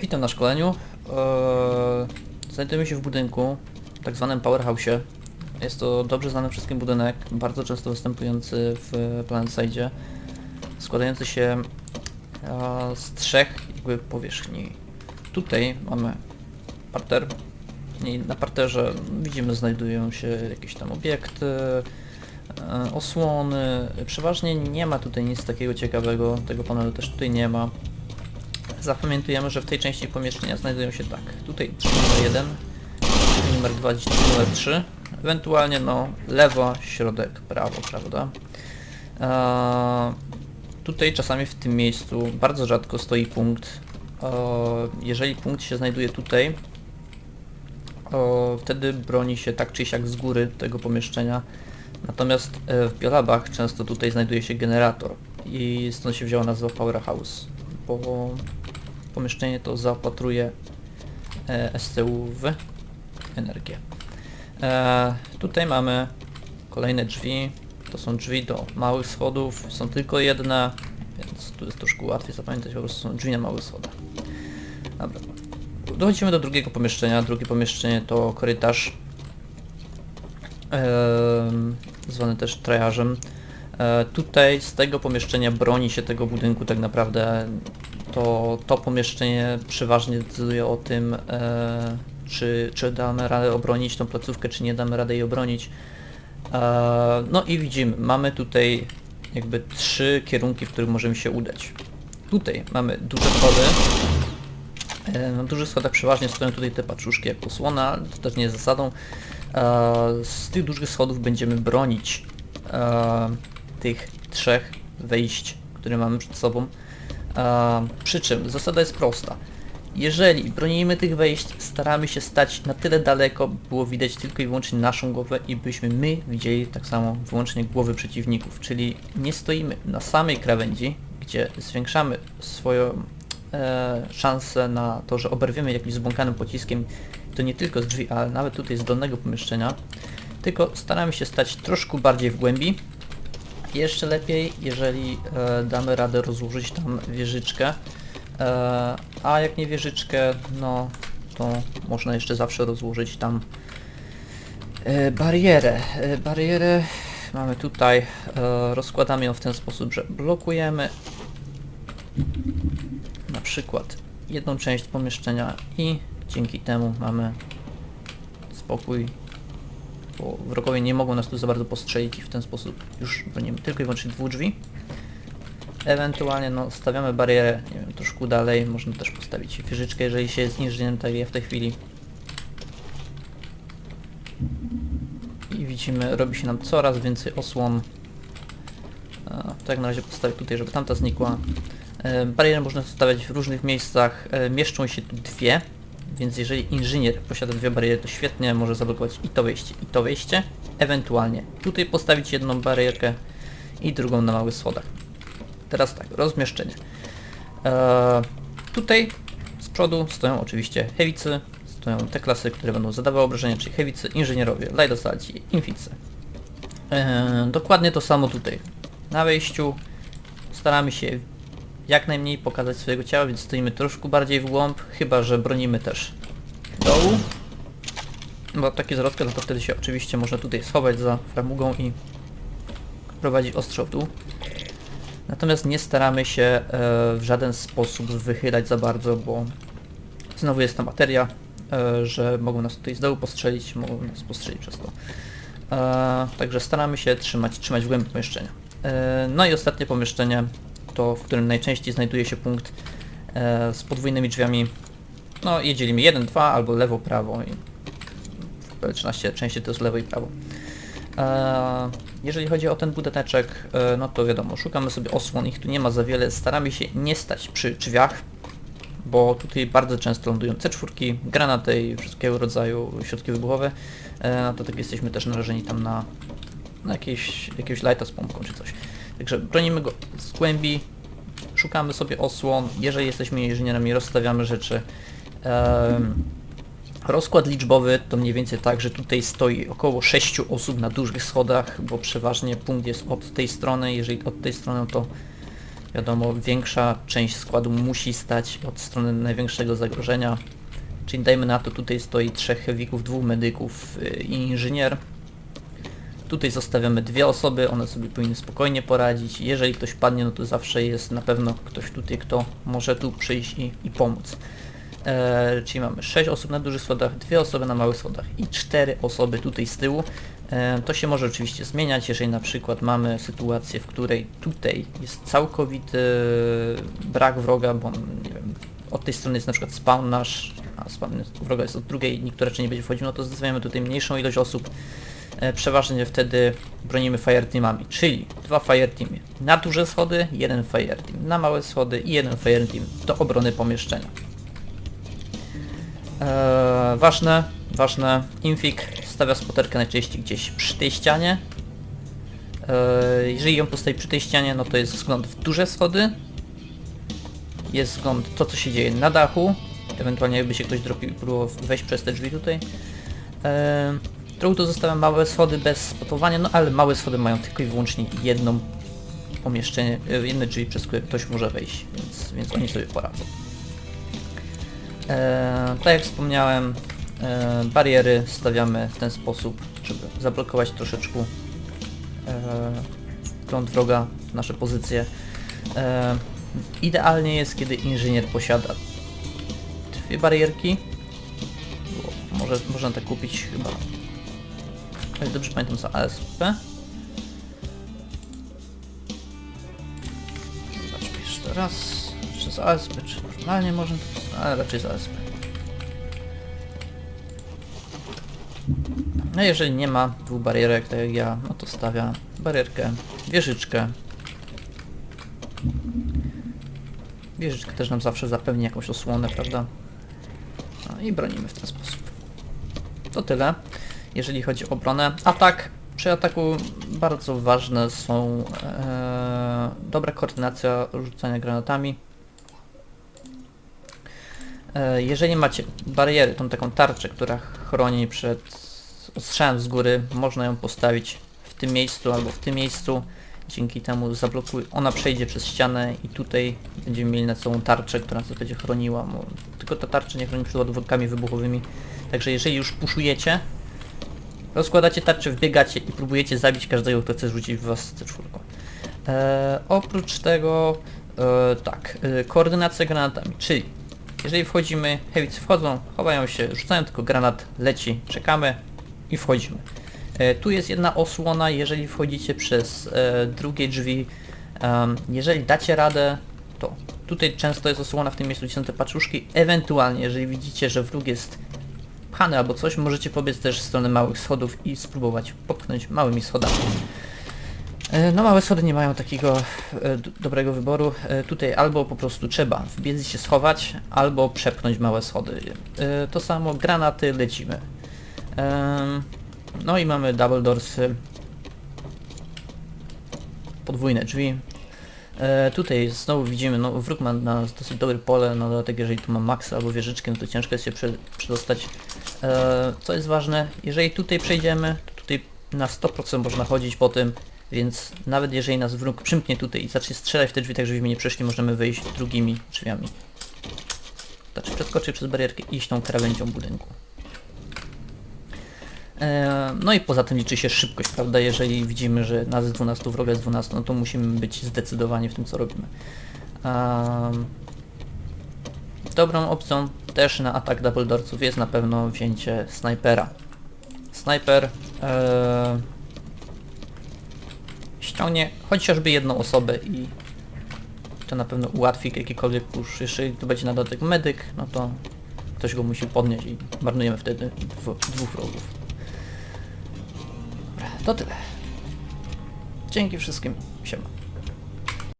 Witam na szkoleniu. Eee, Znajdujemy się w budynku, tak zwanym powerhouse'ie. Jest to dobrze znany wszystkim budynek, bardzo często występujący w PlanetSide, składający się e, z trzech jakby powierzchni. Tutaj mamy parter i na parterze widzimy znajdują się jakieś tam obiekty, e, osłony. Przeważnie nie ma tutaj nic takiego ciekawego, tego panelu też tutaj nie ma. Zapamiętujemy, że w tej części pomieszczenia znajdują się tak. Tutaj drzwi numer 1, drzwi numer 2, drzwi numer 3. Ewentualnie no lewo, środek, prawo, prawda? Eee, tutaj czasami w tym miejscu bardzo rzadko stoi punkt. Eee, jeżeli punkt się znajduje tutaj, o, wtedy broni się tak czy siak z góry tego pomieszczenia. Natomiast e, w biolabach często tutaj znajduje się generator i stąd się wzięła nazwa Powerhouse, bo pomieszczenie to zaopatruje SCU w energię. E, tutaj mamy kolejne drzwi, to są drzwi do małych schodów, są tylko jedne, więc tu jest troszkę łatwiej zapamiętać, po prostu są drzwi na małych schodach. Dobra. Dochodzimy do drugiego pomieszczenia. Drugie pomieszczenie to korytarz, zwany też trajażem. E, tutaj z tego pomieszczenia broni się tego budynku tak naprawdę. To, to pomieszczenie przeważnie decyduje o tym, e, czy, czy damy radę obronić tą placówkę, czy nie damy radę jej obronić. E, no i widzimy, mamy tutaj jakby trzy kierunki, w których możemy się udać. Tutaj mamy duże schody, E, Na dużych schodach przeważnie stoją tutaj te paczuszki jak osłona, ale to też nie jest zasadą. E, Z tych dużych schodów będziemy bronić e, tych trzech wejść, które mamy przed sobą. Przy czym zasada jest prosta. Jeżeli bronimy tych wejść, staramy się stać na tyle daleko, by było widać tylko i wyłącznie naszą głowę i byśmy my widzieli tak samo wyłącznie głowy przeciwników. Czyli nie stoimy na samej krawędzi, gdzie zwiększamy swoją e, szansę na to, że oberwiemy jakimś zbłąkanym pociskiem, to nie tylko z drzwi, ale nawet tutaj z dolnego pomieszczenia, tylko staramy się stać troszkę bardziej w głębi. Jeszcze lepiej, jeżeli e, damy radę rozłożyć tam wieżyczkę, e, a jak nie wieżyczkę, no to można jeszcze zawsze rozłożyć tam e, barierę. E, barierę mamy tutaj, e, rozkładamy ją w ten sposób, że blokujemy na przykład jedną część pomieszczenia i dzięki temu mamy spokój, bo wrogowie nie mogą nas tu za bardzo postrzelić i w ten sposób już bronimy tylko i wyłącznie dwóch drzwi. Ewentualnie no, stawiamy barierę, nie wiem, troszkę dalej, można też postawić wieżyczkę, jeżeli się jest inżynierem, tak jak ja w tej chwili. I widzimy, robi się nam coraz więcej osłon. Tak na razie postawię tutaj, żeby tamta znikła. E, Bariery można stawiać w różnych miejscach, e, mieszczą się tu dwie, więc jeżeli inżynier posiada dwie bariery, to świetnie może zablokować i to wejście, i to wejście. Ewentualnie tutaj postawić jedną barierkę i drugą na małych schodach. Teraz tak, rozmieszczenie. E, tutaj z przodu stoją oczywiście heavycy, stoją te klasy, które będą zadawały obrażenia, czyli heavycy, inżynierowie, assaulci, inficy. E, dokładnie to samo tutaj. Na wejściu staramy się jak najmniej pokazać swojego ciała, więc stoimy troszkę bardziej w głąb, chyba że bronimy też dołu. Bo taki zwrotka, no to wtedy się oczywiście można tutaj schować za framugą i prowadzić ostrzał w dół. Natomiast nie staramy się e, w żaden sposób wychylać za bardzo, bo znowu jest ta materia, e, że mogą nas tutaj z dołu postrzelić, mogą nas postrzelić przez to. E, także staramy się trzymać, trzymać w głębi pomieszczenia. No i ostatnie pomieszczenie, to w którym najczęściej znajduje się punkt e, z podwójnymi drzwiami. No i dzielimy 1, 2 albo lewo, prawo i w L13 częściej to jest lewo i prawo. E, jeżeli chodzi o ten budyneczek, e, no to wiadomo, szukamy sobie osłon, ich tu nie ma za wiele, staramy się nie stać przy drzwiach, bo tutaj bardzo często lądują C4, granaty i wszystkiego rodzaju środki wybuchowe, e, to tak jesteśmy też narażeni tam na, na jakieś, jakiegoś lighta z pompką czy coś. Także bronimy go z głębi, szukamy sobie osłon, jeżeli jesteśmy inżynierami, rozstawiamy rzeczy. Rozkład liczbowy to mniej więcej tak, że tutaj stoi około 6 osób na dużych schodach, bo przeważnie punkt jest od tej strony, jeżeli od tej strony to wiadomo, większa część składu musi stać od strony największego zagrożenia. Czyli dajmy na to, tutaj stoi trzech heavyków, dwóch medyków y, i inżynier. Tutaj zostawiamy dwie osoby, one sobie powinny spokojnie poradzić. Jeżeli ktoś padnie, no to zawsze jest na pewno ktoś tutaj, kto może tu przyjść i, i pomóc. E, czyli mamy 6 osób na dużych schodach, dwie osoby na małych schodach i 4 osoby tutaj z tyłu. E, to się może oczywiście zmieniać, jeżeli na przykład mamy sytuację, w której tutaj jest całkowity brak wroga, bo nie wiem, od tej strony jest na przykład spawn nasz, a spawn wroga jest od drugiej, nikt raczej nie będzie wchodził, no to zostawiamy tutaj mniejszą ilość osób. E, przeważnie wtedy bronimy fireteamami, czyli dwa fireteamy na duże schody, jeden fireteam na małe schody i jeden fireteam do obrony pomieszczenia. Eee, ważne, ważne, infik stawia spoterkę najczęściej gdzieś przy tej ścianie. Eee, jeżeli ją postawi przy tej ścianie, no to jest wzgląd w duże schody. Jest wzgląd to, co się dzieje na dachu. Ewentualnie jakby się ktoś dropił, próbował wejść przez te drzwi tutaj. Eee, Drugą to zostawiam małe schody bez spotowania, no ale małe schody mają tylko i wyłącznie jedną pomieszczenie, e, jedne drzwi, przez które ktoś może wejść, więc, więc oni sobie poradzą. E, tak jak wspomniałem, e, bariery stawiamy w ten sposób, żeby zablokować troszeczkę e, wgląd wroga nasze pozycje. E, idealnie jest, kiedy inżynier posiada dwie barierki. Bo Może, można tak kupić chyba. Jak dobrze pamiętam za ASP. Zobaczmy jeszcze raz. Czy z ASP, czy normalnie można? Ale raczej z ASP. No jeżeli nie ma dwóch barierek, tak jak ja, no to stawia barierkę, wieżyczkę. Wieżyczka też nam zawsze zapewni jakąś osłonę, prawda? No i bronimy w ten sposób. To tyle, jeżeli chodzi o obronę. Atak. Przy ataku bardzo ważne są e, dobra koordynacja rzucania granatami. E, jeżeli macie barierę, tą taką tarczę, która chroni przed ostrzałem z góry, można ją postawić w tym miejscu albo w tym miejscu. Dzięki temu zablokuje, ona przejdzie przez ścianę i tutaj będziemy mieli na całą tarczę, która nas będzie chroniła. Tylko ta tarcza nie chroni przed ładunkami wybuchowymi. Także jeżeli już puszujecie, rozkładacie tarczę, wbiegacie i próbujecie zabić każdego, kto chce rzucić w was C4. E, oprócz tego, e, tak, e, koordynacja granatami, czyli jeżeli wchodzimy, heavycy wchodzą, chowają się, rzucają tylko granat, leci, czekamy i wchodzimy. E, tu jest jedna osłona, jeżeli wchodzicie przez e, drugie drzwi, em, jeżeli dacie radę, to tutaj często jest osłona w tym miejscu, gdzie są te paczuszki, ewentualnie jeżeli widzicie, że wróg jest pchany albo coś, możecie pobiec też w stronę małych schodów i spróbować popchnąć małymi schodami. E, No małe schody nie mają takiego e, dobrego wyboru. E, Tutaj albo po prostu trzeba wbiec się schować, albo przepchnąć małe schody. To samo granaty lecimy. No i mamy double doorsy. Podwójne drzwi. E, Tutaj znowu widzimy, no wróg ma na dosyć dobre pole, no dlatego jeżeli tu ma max albo wieżyczkę, no to ciężko jest się prze, przedostać. E, Co jest ważne, jeżeli tutaj przejdziemy, to tutaj na 100% można chodzić po tym, więc nawet jeżeli nas wróg przymknie tutaj i zacznie strzelać w te drzwi, tak żebyśmy nie przeszli, możemy wyjść drugimi drzwiami. Znaczy przeskoczyć przez barierkę i iść tą krawędzią budynku. E, No i poza tym liczy się szybkość, prawda? Jeżeli widzimy, że nas jest 12, wroga jest 12, no to musimy być zdecydowani w tym, co robimy. Em, Dobrą opcją też na atak double doorców jest na pewno wzięcie snajpera. Snajper e, ściągnie chociażby jedną osobę i to na pewno ułatwi jakikolwiek push. Jeżeli to będzie na dodatek medyk, no to ktoś go musi podnieść i marnujemy wtedy dwóch wrogów. To tyle. Dzięki wszystkim. Siema.